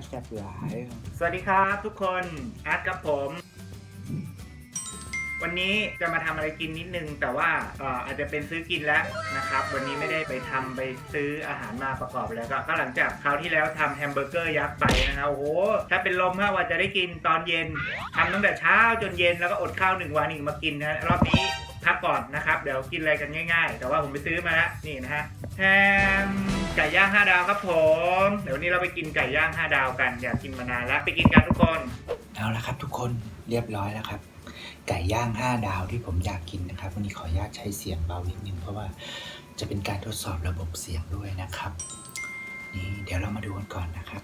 บแซ่บหลายสวัสดีครับทุกคนแอดกับผม วันนี้จะมาทำอะไรกินนิดนึง แต่ว่าเอ่ออาจจะเป็นซื้อกินแล้วนะครับ วันนี้ไม่ได้ไปทำไปซื้ออาหารมาประกอบแล้วก็ก็หลังจากคราวที่แล้วทำแฮมเบอร์เกอร์ยักษ์ไปนะครับโอ้โหถ้าเป็นลมถ้าว่าจะได้กินตอนเย็นทำตั้งแต่เช้าจนเย็นแล้วก็อดข้าวหนึ่งวันอีกมากินนะรอบนี้พักก่อนนะครับ เดี๋ยวกินอะไรกันง่าย ๆ แต่ว่าผมไปซื้อมาแล้วนี่นะฮะแฮม ไก่ย่าง5ดาวครับผม เดี๋ยววันนี้เราไปกินไก่ย่าง5ดาวกันอยากกินมานานแล้วไปกินกันทุกคน เอาละครับ ทุกคนเรียบร้อยแล้วครับ ไก่ย่าง5ดาวที่ผมอยากกินนะครับ วันนี้ขออนุญาตใช้เสียงเบานิดนึงเพราะว่าจะเป็นการทดสอบระบบเสียงด้วยนะครับ นี่เดี๋ยวเรามาดูกันก่อนนะครับ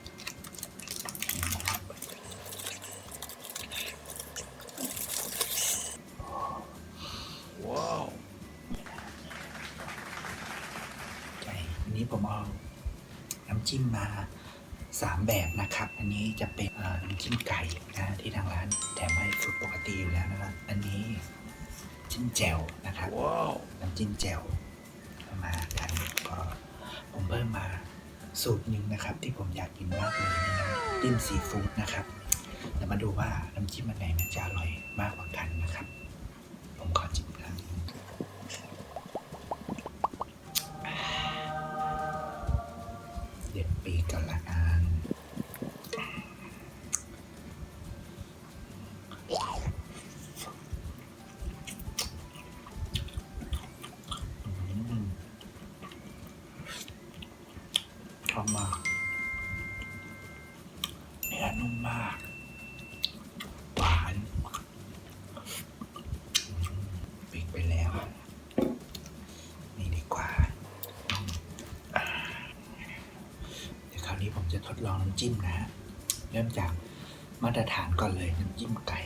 นนี้ผมเอาน้ำจิ้มมาสามแบบนะครับ อันนี้จะเป็นเอ่อน้ำจิ้มไก่นะที่ทางร้านแถมให้สูตรปกติอยู่แล้วนะครับ อันนี้จิ้มแจ่วนะครับน้ำจิ้มแจ่วเอามากันก็ผมเพิ่มมาสูตรหนึ่งนะครับ ที่ผมอยากกินมากเลยนี่นะจิ้มซีฟู้ดนะครับเดี๋ยวมาดูว่าน้ำจิ้มอันไหนมันจะอร่อยมากกว่ากันนะครับ ผมขอจิ้ม ปีกกันละอันอืมชอบมากเนื้อนุ่มมาก หวานอืมปีกไปแล้ว นี่ดีกว่า เดี๋ยวคราวนี้ผม จิ้มนะฮะเริ่มจากมาตรฐานก่อนเลยน้ำจิ้มไก่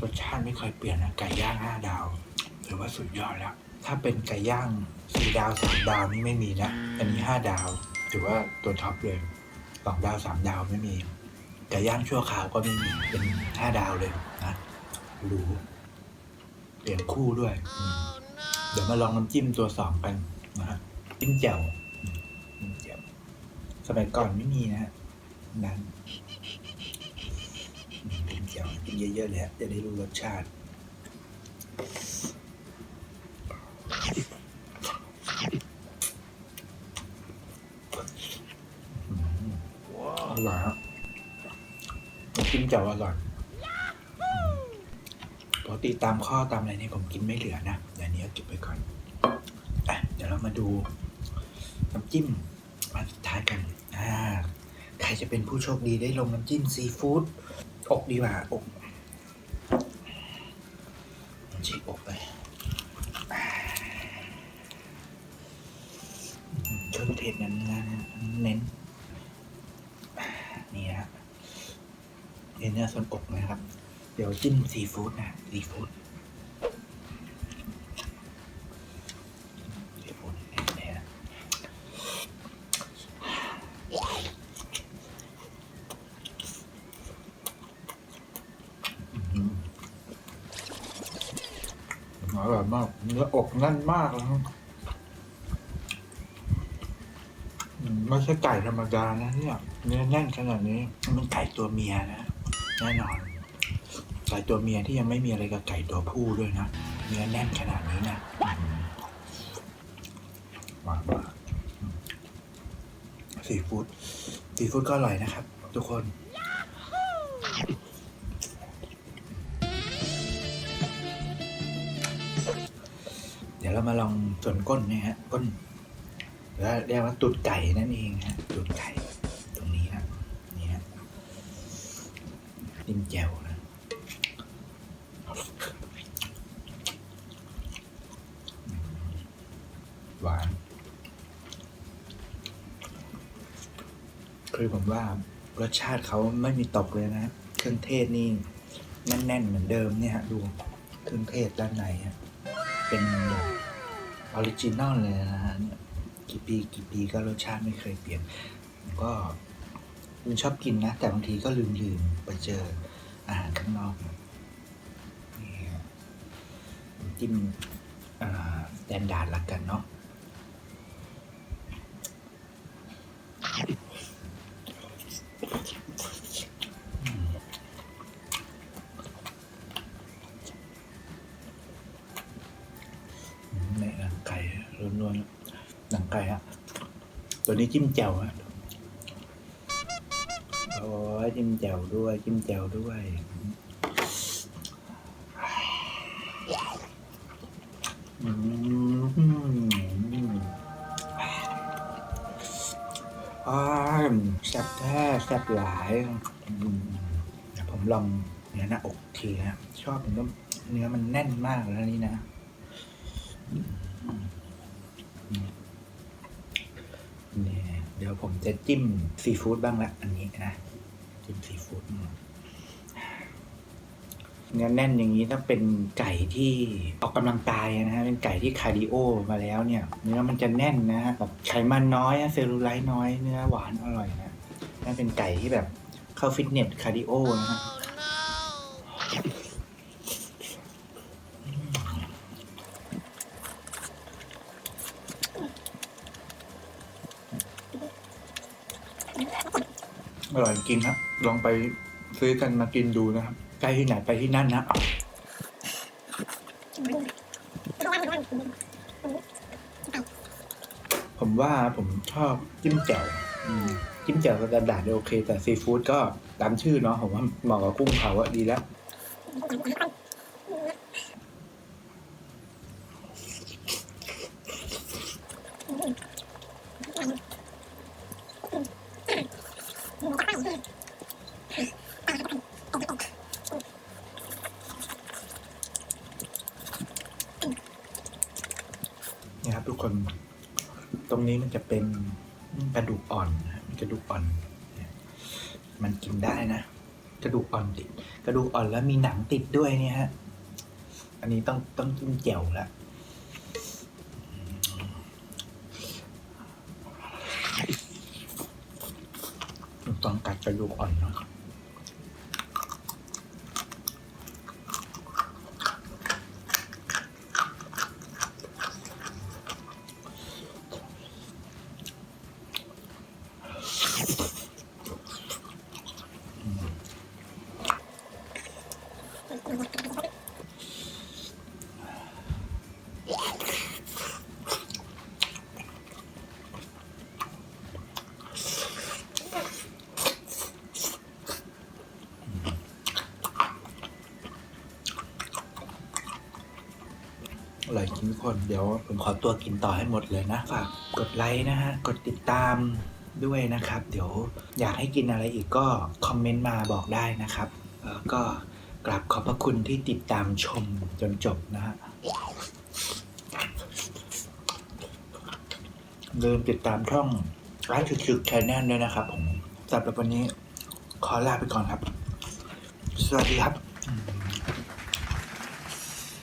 รสชาติไม่เคยเปลี่ยนนะไก่ย่างห้าดาวถือว่าสุดยอดแล้ว ถ้าเป็นไก่ย่างสี่ดาวสามดาวนี่ไม่มีนะ อันนี้ห้าดาว ถือว่าตัวท็อปเลยสองดาวสามดาวไม่มีไก่ย่างชั่วคราวก็ไม่มีเป็นห้าดาวเลยนะหรูเปลี่ยนคู่ด้วย เดี๋ยวมาลองน้ำจิ้มตัวสองกันนะฮะจิ้มแจ่วจิ้มแจ่วสมัยก่อนไม่มีนะฮะนั้นกินเจียวกินเยอะๆเลยฮะจะได้รู้รสชาติ แจ่วอร่อยปกติตามข้อตามอะไรนี่ผมกินไม่เหลือนะเดี๋ยวนี้เก็บไปก่อนอะเดี๋ยวเรามาดูน้ำจิ้มมาสุดท้ายกันอ่าใครจะเป็นผู้โชคดีได้ลงน้ำจิ้มซีฟู้ดอกดีกว่าอกฉีกอกไปเครื่องเทศนั้นนะเน้นนี่ฮะ เนื้อเน่ส่วนอกนะครับ เดี๋ยวจิ้มซีฟู้ดนะซีฟู้ดซีฟู้ดเนี่ยอร่อยมาก เนื้ออกแน่นมากแล้วไม่ใช่ไก่ธรรมดานะเนี่ยเนื้อแน่นขนาดนี้ มันไก่ตัวเมียนะ แน่นอนไก่ตัวเมียที่ยังไม่มีอะไรกับไก่ตัวผู้ด้วยนะเนื้อแน่นขนาดนี้นะมหวานมากซีฟู้ดซีฟู้ดก็อร่อยนะครับ ทุกคนเดี๋ยวเรามาลองส่วนก้นนะฮะก้นหรือว่าเรียกว่าตูดไก่นั่นเองฮะตูดไก่ จิ้มแจ่วนะหวาน คือผมว่ารสชาติเขาไม่มีตกเลยนะ เครื่องเทศนี่แน่นๆเหมือนเดิมเนี่ยฮะดูเครื่องเทศด้านในฮะเป็นแบบออริจินอลเลยนะฮะเนี่ยกี่ปีกี่ปีก็รสชาติไม่เคยเปลี่ยนก็ คุณชอบกินนะ แต่บางทีก็ลืมลืมๆไปเจออาหารข้างนอกนี่จิ้มสแตนดาร์ดละกันเนาะอืมอืมในหนังไก่ล้วนๆหนังไก่อะตัวนี้จิ้มแจ่วอะ แจ่วด้วย จิ้มแจ่วด้วยอืมอ้าแซ่บแท้แซ่บหลายผมลองเนื้อหน้าอกทีนะชอบผมก็เนื้อมันแน่นมากแล้วนี่นะอืมอืมนี่ยเดี๋ยวผมจะจิ้มซีฟู้ดบ้างละอันนี้นะ จิ้มซีฟู้ดเนื้อแน่นอย่างนี้ถ้าเป็นไก่ที่ออกกำลังกายนะฮะเป็นไก่ที่คาร์ดิโอมาแล้วเนี่ยเนื้อมันจะแน่นนะฮะแบบไขมันน้อยเซลลูไลท์น้อยเนื้อหวานอร่อยนะถ้าเป็นไก่ที่แบบเข้าฟิตเนสคาร์ดิโอนะฮะอร่อยจริงครับ ลองไปซื้อกันมากินดูนะครับ ใกล้ที่ไหนไปที่นั่นนะผมว่าผมชอบจิ้มแจ่วอืมจิ้มแจ่วสแตนดาร์ดเนี่ยโอเค แต่ซีฟู้ดก็ตามชื่อเนาะผมว่าเหมาะกับกุ้งเผาอะดีแล้ว นี่ครับทุกคน ต รงนี้มันจะเป็นกระดูกอ่อนนะกระดูกอ่อน มันกินได้นะ กระดูกอ่อนติด กระดูกอ่อนแล้วมีหนังติดด้วยเนี่ยฮะ อันนี้ต้องต้องจิ้มแจ่วละต้องกัดกระดูกอ่อนเนาะ อร่อยจริงทุกคน เดี๋ยวผมขอตัวกินต่อให้หมดเลยนะ ฝากกดไลค์นะฮะ กดติดตามด้วยนะครับ เดี๋ยวอยากให้กินอะไรอีกก็คอมเมนต์มาบอกได้นะครับ แล้วก็ กราบขอบพระคุณที่ติดตามชมจนจบนะฮะลืมติดตามช่องร้านถึกๆชแนลด้วยนะครับผมสำหรับวันนี้ขอลาไปก่อนครับ สวัสดีครับ